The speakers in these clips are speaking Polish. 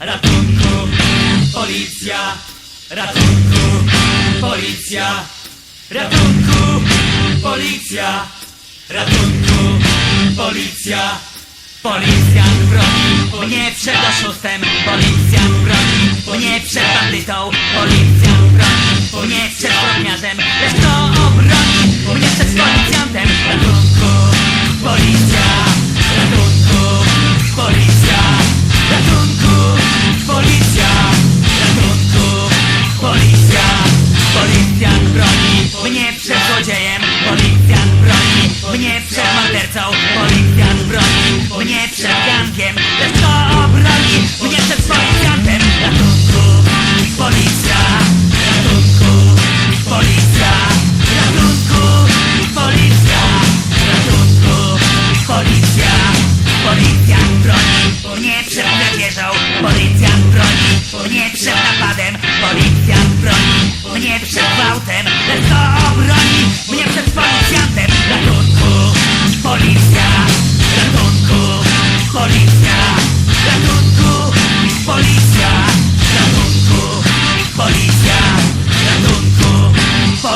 Ratunku, policja, ratunku, policja, ratunku, policja, ratunku, policja. Policjant broni mnie przed oszustem, policjant broni mnie przed bandytą, policjant broni mnie przed zbrodniarzem, lecz kto obroni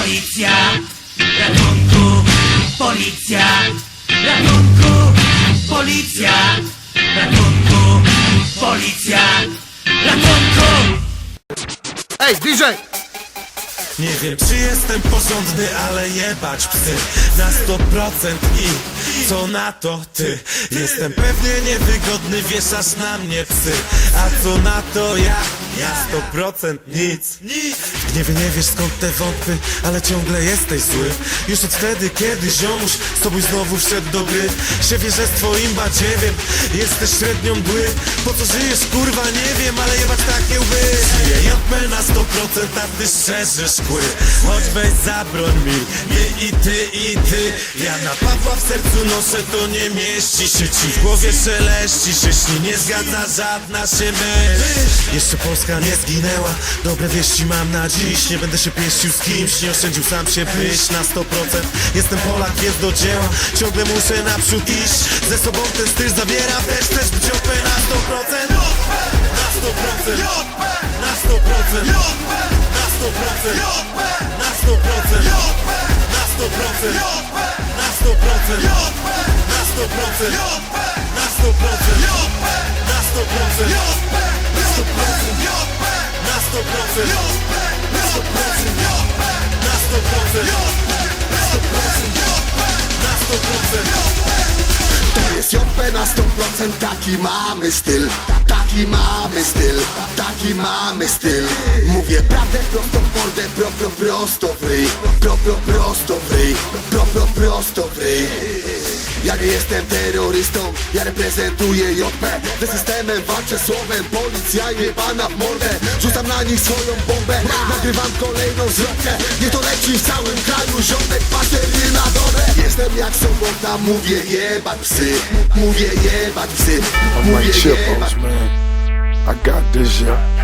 policja, ratunku, policja, ratunku, policja, ratunku, policja, ratunku. Ej, DJ! Nie wiem czy jestem porządny, ale jebać psy Na 100% i co na to ty Jestem pewnie niewygodny, wieszasz na mnie psy A co na to ja? Ja 100% nic. W gniewie nie wiesz skąd te wątpy, ale ciągle jesteś zły. Już od wtedy, kiedy ziomuś z tobą znowu wszedł do gry. Się wie, że z twoim badziewiem jesteś średnią mgły Po co żyjesz kurwa nie wiem, ale jebać takie łby. Żyję JP na 100%, a ty szerzysz kły Choć weź zabroń mi, nie i ty i ty. Ja na Pawła w sercu noszę, to nie mieści się ci. W głowie szeleści się śni, nie zgadza żadna się myśl. Jeszcze Polska nie zginęła, dobre wieści mam na dziś Nie będę się pieścił z kimś, nie oszczędził sam się być na 100% Jestem Polak, więc do dzieła, ciągle muszę naprzód iść Ze sobą ten styl zabieram, też chcesz być OP na 100% Na 100% Na 100% Na 100% Na 100% Na 100% Na 100% Na 100% Na 100% Na 100% Na 100% Na 100% Na 100% Na 100% Na 100% To jest na 100% taki mamy styl Taki mamy styl Taki mamy styl Mówię prawdę prosto w mordę Pro, pro, prosto w Pro, pro, prosto Pro, pro, prosto w ja nie jestem terrorystą, ja reprezentuję JP Ze systemem walczę słowem, policja jebana w mordę Rzucam na nich swoją bombę, nagrywam kolejną zwrotkę Nie to leci w całym kraju, ziomek baterii na dole Jestem jak sobota, mówię jebać psy Mówię jebać psy, I'm mówię jebać Chipos, man. I got this, yeah.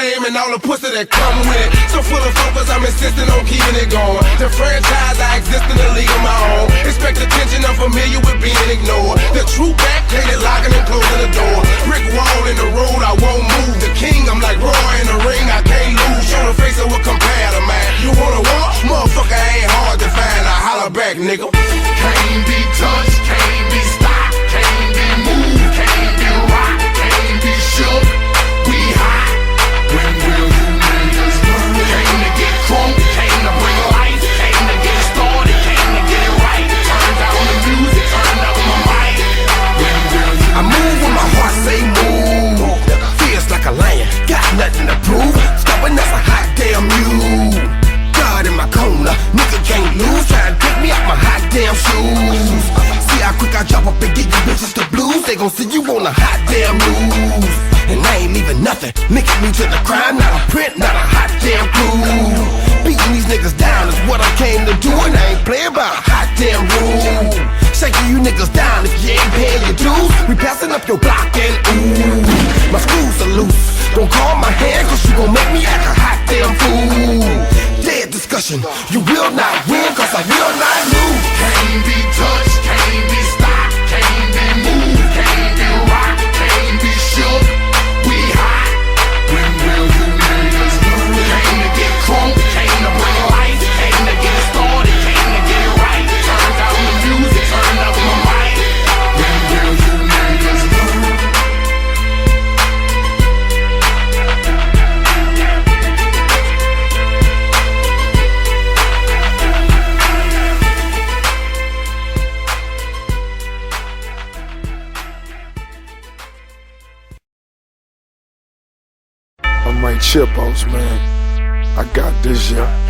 Game and all the pussy that come with it. So full of focus, I'm insisting on keeping it going. The franchise, I exist in a league of my own. Expect attention, I'm familiar with being ignored. The true back, hated locking and closing the door. Brick wall in the road, I won't move. The king, I'm like Roy in the ring, I can't lose. Drop up and get you bitches the blues. They gon' see you on a hot damn news. And I ain't leaving nothing. Linking me to the crime, not a print, not a hot damn clue. Beating these niggas down is what I came to do, and I ain't playing by a hot damn rule. Shaking you niggas down if you ain't paying your dues. We passing up your block and ooh, my screws are loose. Don't call my hand, cause you gon' make me act a hot damn fool. Dead discussion, you will not win, cause I will I might chip outs, man. I got this, yeah.